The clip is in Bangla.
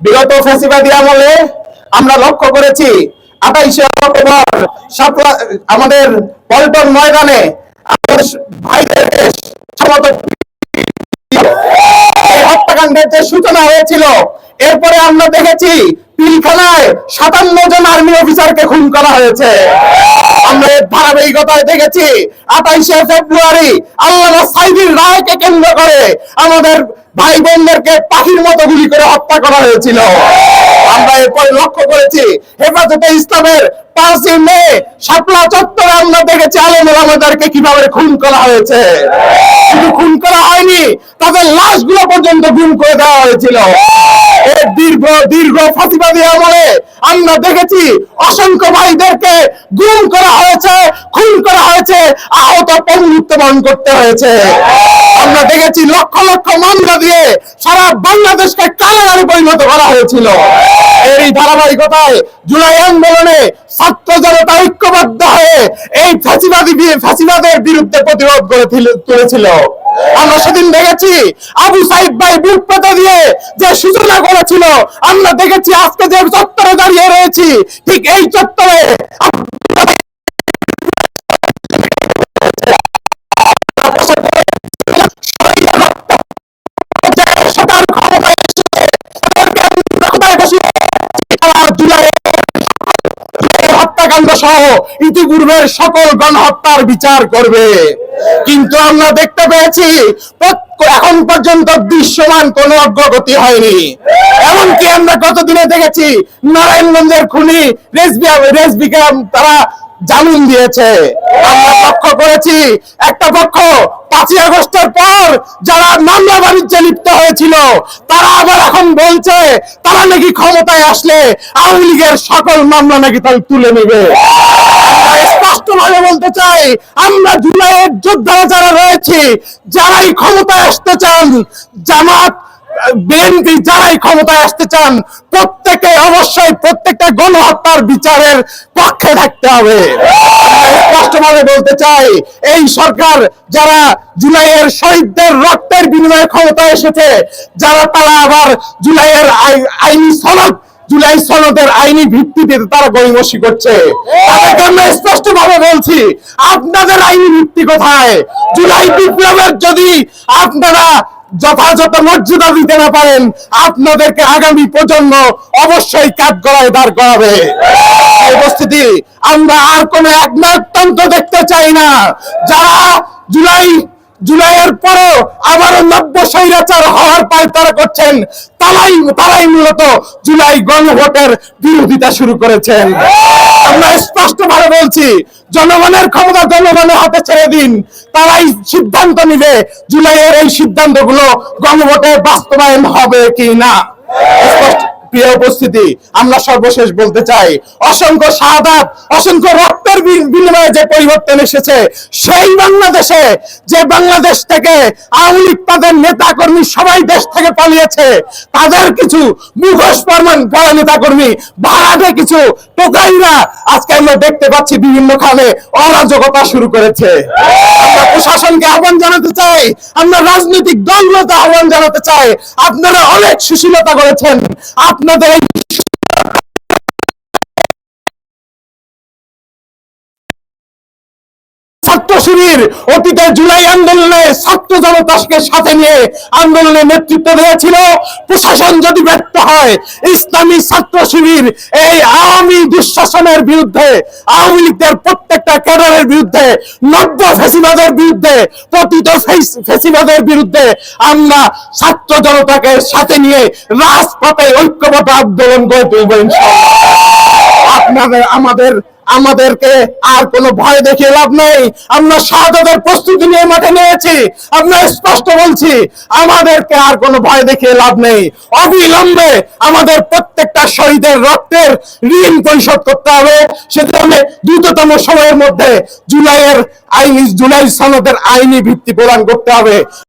বিগত ফ্যাসিবাদী আমলে আমরা লক্ষ্য করেছি আঠাইশে অক্টোবর আমাদের পল্টন ময়দানে হত্যাকাণ্ডের যে সূচনা হয়েছিল এরপরে আমরা দেখেছি পিলখানায় সাতান্ন জন আর্মি অফিসারকে খুন করা হয়েছে। আমরা এর ধারাবাহিকতায় দেখেছি আঠাইশে ফেব্রুয়ারি আল্লাহ সাইদির রায়কে কেন্দ্র করে আমাদের ভাই বোনদেরকে পাখির মতো গুলি করে হত্যা করা হয়েছিল। আমরা এরপরে লক্ষ্য করেছি হেফাজতে ইসলামের আমরা দেখেছি অসংখ্য ভাইদেরকে গুম করা হয়েছে, খুন করা হয়েছে, আহত পঙ্গুত্ব করতে হয়েছে। আমরা দেখেছি লক্ষ লক্ষ মামলা দিয়ে সারা বাংলাদেশকে কারাগারে পরিণত করা হয়েছিল। এই ধারাবাহিকতায় জুলাই আন্দোলনে ছাত্র জনতা ঐক্যবদ্ধ হয়ে এই ফাঁসিবাদী ফাঁসিবাদের বিরুদ্ধে প্রতিরোধ করে তুলেছিল। আমরা সেদিন দেখেছি আবু সাইদ ভাই বুকপাতা দিয়ে যে সূচনা করেছিল, আমরা দেখেছি আজকে যে চত্বরে দাঁড়িয়ে রয়েছি, ঠিক এই চত্বরে হত্যাকাণ্ড সহ ইতিপূর্বের সকল গণহত্যার বিচার করবে। কিন্তু আমরা দেখতে পেয়েছি এখন পর্যন্ত দৃশ্যমান কোনো অগ্রগতি হয়নি। এমনকি আমরা গতদিনে দেখেছি, নারায়ণগঞ্জের খুনি রেসবি রেসবিকে তারা জামিন দিয়েছে। আমরা লক্ষ্য করেছি। একটা পক্ষ পাঁচই আগস্টের পর যারা মামলা বাণিজ্যে লিপ্ত হয়েছিল, তারা আবার এখন বলছে, তারা নাকি ক্ষমতায় আসলে আওয়ামী লীগের সকল মামলা নাকি তারা তুলে নেবে। স্পষ্টভাবে বলতে চাই, আমরা জুলাইয়ের যোদ্ধারা যারা রয়েছে, যারাই ক্ষমতায় আসতে চান, জামাত বিএনপি যারাই ক্ষমতায় আসতে চান, প্রত্যেকে অবশ্যই প্রত্যেকটা গণহত্যার বিচারের পক্ষে থাকতে হবে। স্পষ্টভাবে বলতে চাই, এই সরকার যারা জুলাইয়ের শহীদদের রক্তের বিনিময়ে ক্ষমতায় এসেছে, যারা তারা আবার জুলাইয়ের আইনি সনদ, জুলাই সনদের আইনি ভিত্তিতে তারা গরিমসি করছে। আমরা স্পষ্ট ভাবে বলছি, আপনাদের আইনি ভিত্তি কোথায়? জুলাই বিপ্লবের যদি আপনারা যথাযথ মর্যাদা দিতে না পারেন, আপনাদেরকে আগামী প্রজন্ম অবশ্যই কাজ গড়ায় দাঁড় করাবে। উপস্থিতি আমরা আর কোন একনায়কতন্ত্র দেখতে চাই না। যারা জুলাই, জুলাইয়ের পরও আবারও নব্য স্বৈরাচার হওয়ার পায় তারা করছেন, তারাই তারাই মূলত জুলাই গণভোটের বিরোধিতা শুরু করেছেন। আমরা স্পষ্ট ভাবে বলছি, জনগণের ক্ষমতা জনগণের হাতে ছেড়ে দিন। তারাই সিদ্ধান্ত নিবে জুলাইয়ের এই সিদ্ধান্তগুলো গণভোটে বাস্তবায়ন হবে কি না স্পষ্ট প্রিয় উপস্থিতি, আমরা সর্বশেষ বলতে চাই, অসংখ্য শাহাদাত, অসংখ্য রক্তের বিনিময়ে যে পরিবর্তন এসেছে, সেই বাংলাদেশে, যে বাংলাদেশ থেকে আওয়ামী লীগ তাদের নেতা কর্মী সবাই দেশ থেকে পালিয়েছে, তাদের কিছু মুখোশ প্রমাণ পড়া নেতা কর্মী ভাড়াটে কিছু টোকাইরা আজকে আমরা দেখতে পাচ্ছি বিভিন্ন খানে অরাজকতা শুরু করেছে। আমরা প্রশাসনকে আহ্বান চাই, আমরা রাজনৈতিক দলগুলোতে আহ্বান জানাতে চাই। আপনারা অনেক সুশীলতা করেছেন। আপনাদের ছাত্র অতীতে জুলাই আন্দোলনে ছাত্র জনতাকে সাথে নিয়ে আন্দোলনে নেতৃত্ব দিয়েছিল। প্রশাসন যদি ব্যর্থ হয়, ইসলামী ছাত্র শিবির এই আওয়ামী দুঃশাসনের বিরুদ্ধে আওয়ামী লীগের প্রত্যেকটা ক্যাডারের বিরুদ্ধে, নব্য ফেসিবাদের বিরুদ্ধে, পতিত ফেস- ফেসিবাদের বিরুদ্ধে আমরা ছাত্র জনতাকে সাথে নিয়ে রাজপথে ঐক্যবদ্ধ আন্দোলন গড়ে তুলব আপনাদের, আমাদের আমাদেরকে আর কোনো ভয় দেখিয়ে লাভ নেই। আমরা শাহাদাতের প্রস্তুতি নিয়ে মাঠে নিয়েছি আমরা স্পষ্ট বলছি, আমাদেরকে আর কোনো ভয় দেখিয়ে লাভ নেই। অবিলম্বে আমাদের প্রত্যেকটা শহীদের রক্তের ঋণ পরিশোধ করতে হবে। সেজন্য দ্রুততম সময়ের মধ্যে জুলাইয়ের আইনি জুলাই সনদের আইনি ভিত্তি প্রদান করতে হবে।